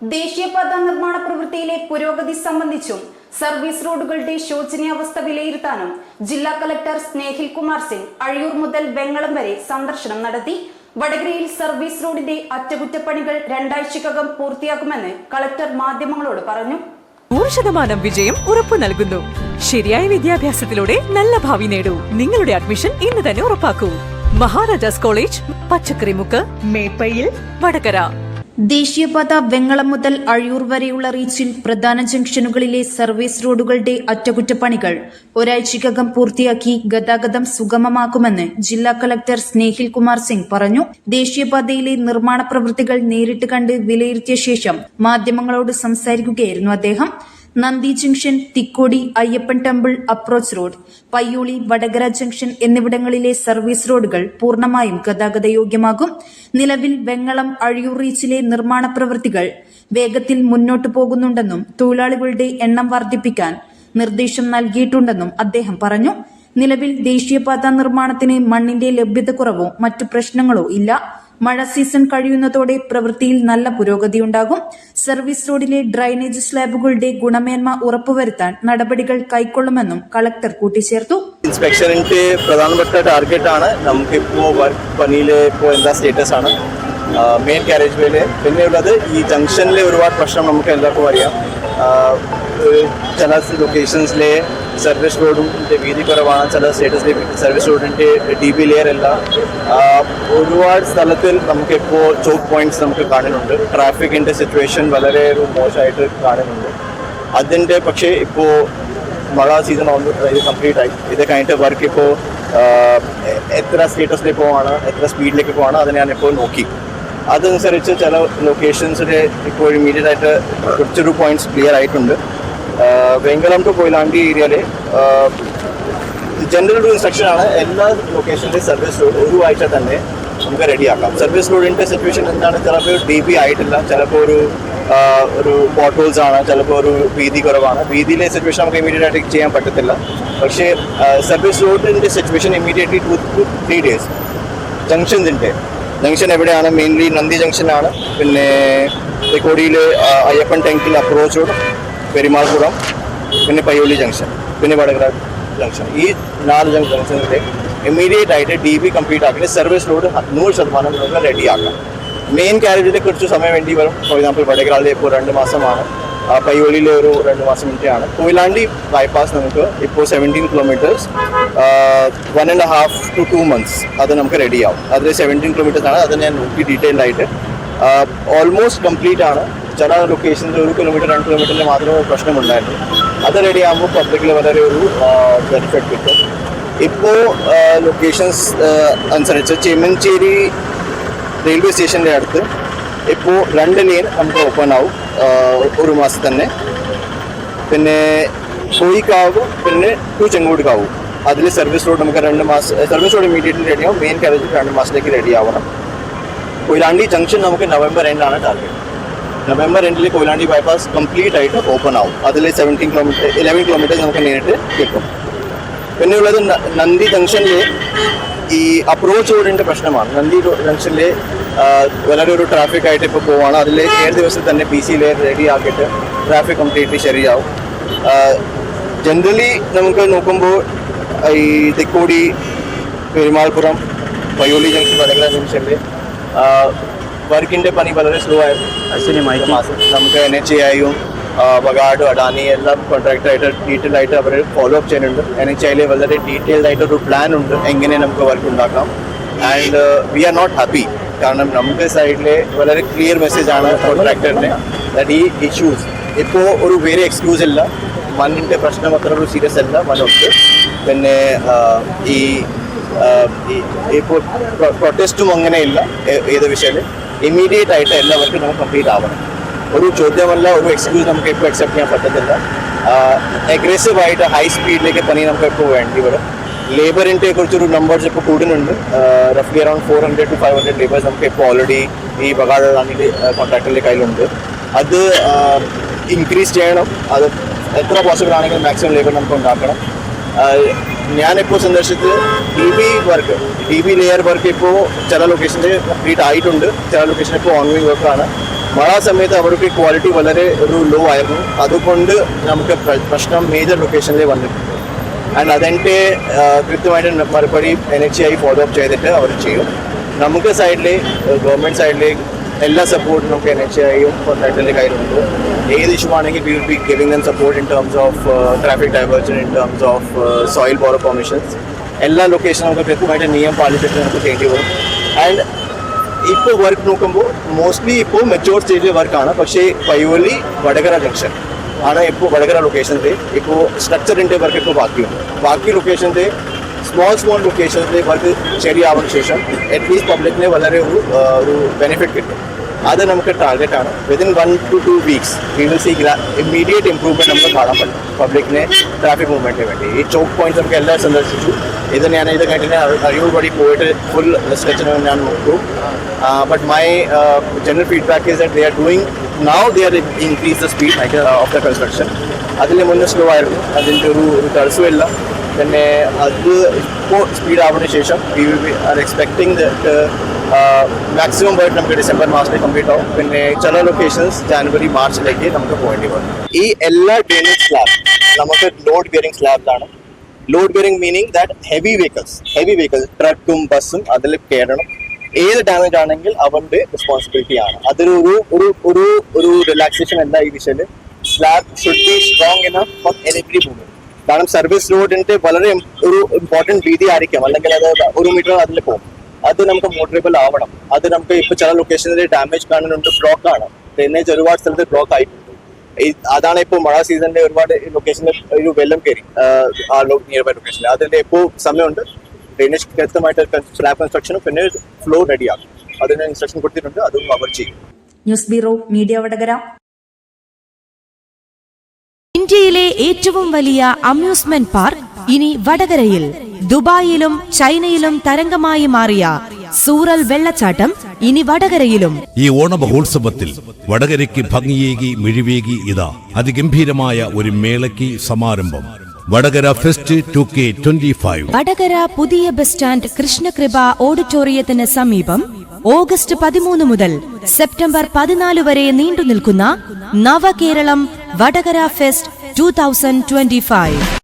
ദേശീയപാത നിർമ്മാണ പ്രവൃത്തിയിലെ പുരോഗതി സംബന്ധിച്ചും സർവീസ് റോഡുകളുടെ ശോചനീയാവസ്ഥ വിലയിരുത്താനും ജില്ലാ കലക്ടർ സ്നേഹിൽ കുമാർ സിംഗ് അഴിയൂർ മുതൽ വെങ്ങളം വരെ സന്ദർശനം നടത്തി. വടകരയിൽ സർവീസ് റോഡിന്റെ അറ്റകുറ്റപ്പണികൾ രണ്ടാഴ്ചക്കകം പൂർത്തിയാക്കുമെന്ന് കളക്ടർ മാധ്യമങ്ങളോട് പറഞ്ഞു. നൂറ് ശതമാനം വിജയം ഉറപ്പു നൽകുന്നു. ശരിയായ വിദ്യാഭ്യാസത്തിലൂടെ നല്ല ഭാവി നേടൂ. നിങ്ങളുടെ അഡ്മിഷൻ ഇന്ന് തന്നെ ഉറപ്പാക്കൂ. മഹാരാജാസ് കോളേജ് പച്ചക്കറിമുക്ക് മേപ്പയിൽ വടകര. ദേശീയപാത വെങ്ങളം മുതൽ അഴിയൂർ വരെയുള്ള റീച്ചിൽ പ്രധാന ജംഗ്ഷനുകളിലെ സർവീസ് റോഡുകളുടെ അറ്റകുറ്റപ്പണികൾ ഒരാഴ്ചയ്ക്കകം പൂർത്തിയാക്കി ഗതാഗതം സുഗമമാക്കുമെന്ന് ജില്ലാ കളക്ടർ സ്നേഹിൽ കുമാർ സിംഗ് പറഞ്ഞു. ദേശീയപാതയിലെ നിർമ്മാണ പ്രവൃത്തികൾ നേരിട്ട് കണ്ട് വിലയിരുത്തിയ ശേഷം മാധ്യമങ്ങളോട് സംസാരിക്കുകയായിരുന്നു അദ്ദേഹം. Nandi junction Thikkodi Ayyappan temple approach road Payyoli Vadakara junction എന്നിവിടങ്ങളിലെ സർവീസ് റോഡുകൾ പൂർണമായും ഗതാഗതയോഗ്യമാകും. നിലവിൽ വെങ്ങളം അഴിയൂർ റീച്ചിലെ നിർമ്മാണ പ്രവൃത്തികൾ വേഗത്തിൽ മുന്നോട്ടു പോകുന്നുണ്ടെന്നും തൊഴിലാളികളുടെ എണ്ണം വർദ്ധിപ്പിക്കാൻ നിർദ്ദേശം നൽകിയിട്ടുണ്ടെന്നും അദ്ദേഹം പറഞ്ഞു. നിലവിൽ ദേശീയപാത നിർമ്മാണത്തിന് മണ്ണിന്റെ ലഭ്യതക്കുറവോ മറ്റു പ്രശ്നങ്ങളോ ഇല്ല. മഴ സീസൺ കഴിയുന്നതോടെ പ്രവൃത്തിയിൽ നല്ല പുരോഗതിയുണ്ടാകും. സർവീസ് റോഡിലെ ഡ്രൈനേജ് സ്ലാബുകളുടെ ഗുണമേന്മ ഉറപ്പുവരുത്താൻ നടപടികൾ കൈക്കൊള്ളുമെന്നും കളക്ടർ കൂട്ടിച്ചേർത്തു. ഇൻസ്പെക്ഷനിന്റെ പ്രധാനപ്പെട്ട ടാർഗറ്റ് ആണ് നമുക്കിപ്പോൾ വർക്ക് പണിയിലെ ഇപ്പോൾ എന്താ സ്റ്റേറ്റസ് ആണ്. മെയിൻ കാരേജ് വേയിൽ പിന്നെയുള്ളത് ഈ ജംഗ്ഷനിലെ ഒരുപാട് പ്രശ്നം നമുക്ക് എല്ലാവർക്കും അറിയാം. ചില ലൊക്കേഷൻസിലെ സർവീസ് റോഡിന്റെ വീതി കുറവാണ്. ചില സ്റ്റേറ്റസിലെ സർവീസ് റോഡിന്റെ ഡി ബി ലെയർ അല്ല. ഒരുപാട് സ്ഥലത്തിൽ നമുക്കിപ്പോൾ ചോക്ക് പോയിന്റ്സ് നമുക്ക് കാണുന്നുണ്ട്. ട്രാഫിക്കിന്റെ സിറ്റുവേഷൻ വളരെ ഒരു മോശമായിട്ട് കാണുന്നുണ്ട്. അതിന്റെ പക്ഷേ ഇപ്പോൾ മഴ സീസൺ ഇത് കംപ്ലീറ്റ് ആയി. ഇത് കഴിഞ്ഞിട്ട് വർക്ക് ഇപ്പോൾ എത്ര സ്റ്റേറ്റസിലേക്ക് പോവാണ് എത്ര സ്പീഡിലേക്ക് പോവാണ് അത് ഞാനിപ്പോൾ നോക്കി. അതനുസരിച്ച് ചില ലൊക്കേഷൻസിൽ ഇപ്പോൾ ഇമ്മീഡിയറ്റ് ആയിട്ട് കുറച്ചൊരു പോയിന്റ്സ് ക്ലിയർ ആയിട്ടുണ്ട്. വെങ്കലം ടു കൊയിലാണ്ടി ഏരിയയിൽ ജനറൽ ഒരു ഇൻസ്ട്രക്ഷൻ ആണ്. എല്ലാ ലൊക്കേഷനിലെ സർവീസ് റോഡ് ഒരു ആഴ്ച തന്നെ നമുക്ക് റെഡിയാക്കാം സർവീസ് റോഡിന്റെ സിറ്റുവേഷൻ എന്താണ്? ചിലപ്പോൾ ഡി ബി ആയിട്ടില്ല. ചിലപ്പോൾ ഒരു ഒരു പോട്ടോൾസ് ആണ്. ചിലപ്പോൾ ഒരു വീതി കുറവാണ്. വീതിയിലെ സിറ്റുവേഷൻ നമുക്ക് ഇമീഡിയറ്റ് ആയിട്ട് ചെയ്യാൻ പറ്റത്തില്ല. പക്ഷേ സർവീസ് റോഡിന്റെ situation immediately two three days ജംഗ്ഷൻസിന്റെ junction എവിടെയാണ്? മെയിൻലി നന്ദി ജംഗ്ഷനാണ്. പിന്നെ തെക്കോടിയിൽ അയ്യപ്പൻ ടാങ്കിൽ അപ്രോച്ച് റോഡ് പെരുമാൾപുരം പിന്നെ പയ്യോളി ജംഗ്ഷൻ പിന്നെ വടകര ജംഗ്ഷൻ. ഈ നാല് ജംഗ്ഷനിലെ ഇമ്മീഡിയറ്റ് ആയിട്ട് ഡി ബി കംപ്ലീറ്റ് ആക്കിയിട്ട് സർവീസ് റോഡ് നൂറ് ശതമാനം റെഡിയാക്കാം മെയിൻ കാരേജിൽ കുറച്ച് സമയം വേണ്ടി വരും. ഫോർ എക്സാമ്പിൾ വടകരയിൽ ഇപ്പോൾ രണ്ട് മാസമാണ്. ആ, പയ്യോളിയിൽ ഒരു രണ്ട് മാസം ആണ് കൊയിലാണ്ടി ബൈപ്പാസ് നമുക്ക് ഇപ്പോൾ seventeen kilometres one and half two two months അത് നമുക്ക് റെഡിയാവും അതിൽ സെവന്റീൻ കിലോമീറ്റേഴ്സ് ആണ്. അത് ഞാൻ നോക്കി ഡീറ്റെയിൽഡ് ആയിട്ട്. ഓൾമോസ്റ്റ് കംപ്ലീറ്റ് ആണ്. ചില ലൊക്കേഷനിൽ ഒരു കിലോമീറ്റർ രണ്ട് കിലോമീറ്ററിൽ മാത്രമേ പ്രശ്നമുണ്ടായിരുന്നു അത് റെഡി ആകുമ്പോൾ പബ്ലിക്കിൽ വളരെ ഒരു ബെനിഫിറ്റ് കിട്ടും. ഇപ്പോൾ ലൊക്കേഷൻസ് അനുസരിച്ച് ചെമ്മൻചേരി റെയിൽവേ സ്റ്റേഷന്റെ അടുത്ത് ഇപ്പോൾ രണ്ട് ലെയിൻ നമുക്ക് ഓപ്പൺ ആവും. ഒരു മാസം തന്നെ. പിന്നെ കോയിക്കാവ് പിന്നെ ടു ചെങ്കോടിക്കാവും അതിൽ സർവീസ് റോഡ് നമുക്ക് രണ്ട് മാസം സർവീസ് റോഡ് ഇമീഡിയറ്റ്ലി റെഡിയാവും മെയിൻ കാരേജ് രണ്ട് മാസത്തേക്ക് റെഡി ആവണം. കൊയിലാണ്ടി ജംഗ്ഷൻ നമുക്ക് നവംബർ എൻഡാണ് ടാർഗറ്റ് നവംബർ എൻഡിൽ കൊയിലാണ്ടി ബൈപ്പാസ് കംപ്ലീറ്റ് ആയിട്ട് ഓപ്പൺ ആവും. അതിൽ സെവന്റീൻ കിലോമീറ്റർ ഇലവൻ കിലോമീറ്റർ നമുക്ക് നേരിട്ട് കിട്ടും. പിന്നെ ഉള്ളത് നന്ദി ജംഗ്ഷനിൽ ഈ അപ്രോച്ച് റോഡിന്റെ പ്രശ്നമാണ്. നന്ദി ജംഗ്ഷനിൽ വളരെ ഒരു ട്രാഫിക് ആയിട്ട് ഇപ്പോൾ പോവാണ്. അതിൽ ഏഴ് ദിവസം തന്നെ പി സി ലെയർ റെഡി ആക്കിയിട്ട് ട്രാഫിക് കംപ്ലീറ്റ്ലി ശരിയാവും. ജനറലി നമുക്ക് നോക്കുമ്പോൾ ഈ തെക്കോടി പെരുമാൾപുറം പയ്യോളി ജംഗ്ഷൻ വടകര ജംഗ്ഷനിൽ വർക്കിന്റെ പണി വളരെ സ്ലോ ആയിരുന്നു. മാസം നമുക്ക് എൻ എച്ച് ഐയും വകാഡ് അഡാനി എല്ലാം കോൺട്രാക്ടറായിട്ട് ഡീറ്റെയിൽ ആയിട്ട് അവർ ഫോളോ അപ്പ് ചെയ്യുന്നുണ്ട്. എൻ എച്ച് ഐയിൽ വളരെ ഡീറ്റെയിൽഡ് ആയിട്ടൊരു പ്ലാൻ ഉണ്ട്. എങ്ങനെ നമുക്ക് വർക്ക് ഉണ്ടാക്കാം. And we are not happy കാരണം നമ്മുടെ സൈഡിലെ വളരെ ക്ലിയർ മെസ്സേജ് ആണ് കോൺട്രാക്ടറിന് ദാറ്റ് ഈ ഇഷ്യൂസ് ഇപ്പോൾ ഒരു വേറെ എക്സ്ക്യൂസ് ഇല്ല. മണ്ണിന്റെ പ്രശ്നം അത്ര ഒരു സീരിയസ് അല്ല മനുഷ്യർ പിന്നെ ഈ ഇപ്പോൾ പ്രൊട്ടസ്റ്റും അങ്ങനെയില്ല ഇല്ല ഏത് വിഷയത്തിൽ ഇമ്മീഡിയറ്റ് ആയിട്ട് എല്ലാവർക്കും നമുക്ക് കംപ്ലീറ്റ് ആവണം. ഒരു ചോദ്യമല്ല ഒരു എക്സ്ക്യൂസ് നമുക്ക് ഇപ്പോൾ അക്സെപ്റ്റ് ചെയ്യാൻ പറ്റത്തില്ല. അഗ്രസീവായിട്ട് ഹൈ സ്പീഡിലേക്ക് പണി നമുക്ക് ഇപ്പോൾ വേണ്ടി വരും? ലേബറിന്റെ കുറിച്ചൊരു നമ്പേഴ്സ് ഇപ്പോൾ കൂടുന്നുണ്ട്. റഫ്ലി around four hundred to five hundred labours നമുക്ക് ഇപ്പോൾ ഓൾറെഡി ഈ ബഗാഡിൽ കോൺട്രാക്ടറിന്റെ കയ്യിലുണ്ട്. അത് ഇൻക്രീസ് ചെയ്യണം. അത് എത്ര പോസിബിൾ ആണെങ്കിലും മാക്സിമം ലേബർ നമുക്ക് ഉണ്ടാക്കണം. ഞാനിപ്പോൾ സന്ദർശിച്ചത് D B work D B layer work ഇപ്പോൾ ചില ലൊക്കേഷനിൽ കംപ്ലീറ്റ് ആയിട്ടുണ്ട്. ചില ലൊക്കേഷനിൽ ഇപ്പോൾ ഓൺലൈൻ വർക്കാണ് മഴ സമയത്ത് അവർക്ക് ക്വാളിറ്റി വളരെ ഒരു ലോ ആയിരുന്നു. അതുകൊണ്ട് നമുക്ക് പ്ര- പ്രശ്നം മേജർ ലൊക്കേഷനിൽ വന്നിട്ടുണ്ട്. ആൻഡ് അതെന്റെ കൃത്യമായിട്ട് മറുപടി N H I follow up ചെയ്തിട്ട് അവർ ചെയ്യും. നമുക്ക് സൈഡിൽ ഗവൺമെന്റ് സൈഡിൽ എല്ലാ സപ്പോർട്ടും നമുക്ക് എൻ എച്ച് ഐയും കോൺട്രാക്ടറിന്റെ കയ്യിലുണ്ട്. ഏത് ഇഷ്യൂ ആണെങ്കിൽ we will be giving them support in terms of traffic diversion in terms of soil borrow permissions എല്ലാ ലൊക്കേഷനും നമുക്ക് കൃത്യമായിട്ട് നിയമം പാലിച്ചിട്ട് നമുക്ക് ചെയ്യേണ്ടി വരും. ആൻഡ് ഇപ്പോൾ വർക്ക് നോക്കുമ്പോൾ മോസ്റ്റ്ലി ഇപ്പോൾ മെച്ചോർ സ്റ്റേജിലെ വർക്കാണ് പക്ഷേ പയ്യോലി വടകര ജംഗ്ഷൻ ആണ് ഇപ്പോൾ വടകര ലൊക്കേഷനിൽ ഇപ്പോൾ സ്ട്രക്ചറിന്റെ വർക്ക് ഇപ്പോൾ ബാക്കിയുണ്ട് ബാക്കി ലൊക്കേഷന്റെ സ്മോൾ സ്മോൾ ലൊക്കേഷൻസിലെ വർക്ക് ശരിയാവുന്ന ശേഷം അറ്റ്ലീസ്റ്റ് പബ്ലിക്കിന് വളരെ ഒരു ആ, ഒരു ബെനിഫിറ്റ് കിട്ടും അത് നമുക്ക് ആണ്. Within one two two weeks we immediate improvement നമുക്ക് കാണാൻ പറ്റും. പബ്ലിക്കിനെ ട്രാഫിക് മൂവ്മെന്റിന് വേണ്ടി. ഈ ചോക്ക് പോയിന്റ്സ് നമുക്ക് എല്ലാം സന്ദർശിച്ചു. ഇത് ഞാൻ ഇത് കഴിഞ്ഞിട്ട് അഴിയൂർ വഴി പോയിട്ട് ഫുൾ സ്ട്രെച്ചിന് ഞാൻ നോക്കൂ. But my general feedback is that are doing now they are increase the speed of the construction അതിന് മുന്നേ സ്ലോ ആയിരുന്നു. അതിന്റെ ഒരു തടസ്സമില്ല പിന്നെ അത് ഇപ്പോൾ സ്പീഡ് ആവുന്നതിന് ശേഷം we we are expecting that maximum പോയിട്ട് നമുക്ക് ഡിസംബർ മാസത്തിൽ കംപ്ലീറ്റ് ആവും. പിന്നെ ചില ലൊക്കേഷൻസ് ജാനുവരി മാർച്ചിലേക്ക് നമുക്ക് പോകേണ്ടി വരും. ഈ എല്ലാ ഡ്രെയിനേജ് സ്ലാബ് നമുക്ക് load bearing സ്ലാബിലാണ് load bearing meaning that heavy vehicles heavy vehicles ട്രക്കും ബസ്സും അതിൽ കയറണം ഏത് ഡാമേജ് ആണെങ്കിൽ അവന്റെ റെസ്പോൺസിബിലിറ്റി ആണ്. അതൊരു ഒരു ഒരു ഒരു റിലാക്സേഷൻ എന്താ ഈ വിഷയത്തിൽ. Slab should be strong enough for every movement കാരണം സർവീസ് റോഡിന്റെ വളരെ ഒരു ഇമ്പോർട്ടന്റ് വീതി ആയിരിക്കും. അല്ലെങ്കിൽ അത് ഒരു മീറ്റർ അതിൽ പോകും. അത് നമുക്ക് മോട്ടറബിൾ ആവണം. അത് നമുക്ക് ഇപ്പൊ ചില ലൊക്കേഷനിൽ ഡാമേജ് കാണുന്നുണ്ട് ബ്ലോക്ക് ആണ്. ഡ്രെയിനേജ് ഒരുപാട് സ്ഥലത്ത് ബ്ലോക്ക് ആയിട്ടുണ്ട്. അതാണ് ഇപ്പോൾ മഴ സീസണിന്റെ ഒരുപാട് ലൊക്കേഷനിൽ ഒരു വെള്ളം കയറി ആ നിയർ ബൈ ലൊക്കേഷനിൽ അതിന്റെ ഇപ്പോൾ സമയമുണ്ട്. ഡ്രെയിനേജ് കൃത്യമായിട്ട് സ്ലാബ് കൺസ്ട്രക്ഷനും പിന്നെ ഫ്ലോ റെഡിയാകും അതിന് ഇൻസ്ട്രക്ഷൻ കൊടുത്തിട്ടുണ്ട്. അതും അവർ ചെയ്യും. News bureau media Vadakara. ഇന്ത്യയിലെ ഏറ്റവും വലിയ അമ്യൂസ്മെന്റ് പാർക്ക് ഇനി വടകരയിൽ ദുബായിലും ചൈനയിലും തരംഗമായി മാറിയ സൂറൽ വെള്ളച്ചാട്ടം ഇനി വടകരയിലും. ഈ ഓണമഹോത്സവത്തിൽ വടകരയ്ക്ക് ഭംഗിയേകി മിഴിവേകി ഇതാ അതിഗംഭീരമായ ഒരു മേളയ്ക്ക് സമാരംഭം. Vadakara fest two K twenty five. Vadakara പുതിയ ബസ് സ്റ്റാൻഡ് കൃഷ്ണകൃപ ഓഡിറ്റോറിയത്തിന് സമീപം ഓഗസ്റ്റ് പതിമൂന്ന് മുതൽ സെപ്റ്റംബർ പതിനാല് വരെ നീണ്ടു നിൽക്കുന്ന Navakeralam Vadakara fest two thousand twenty five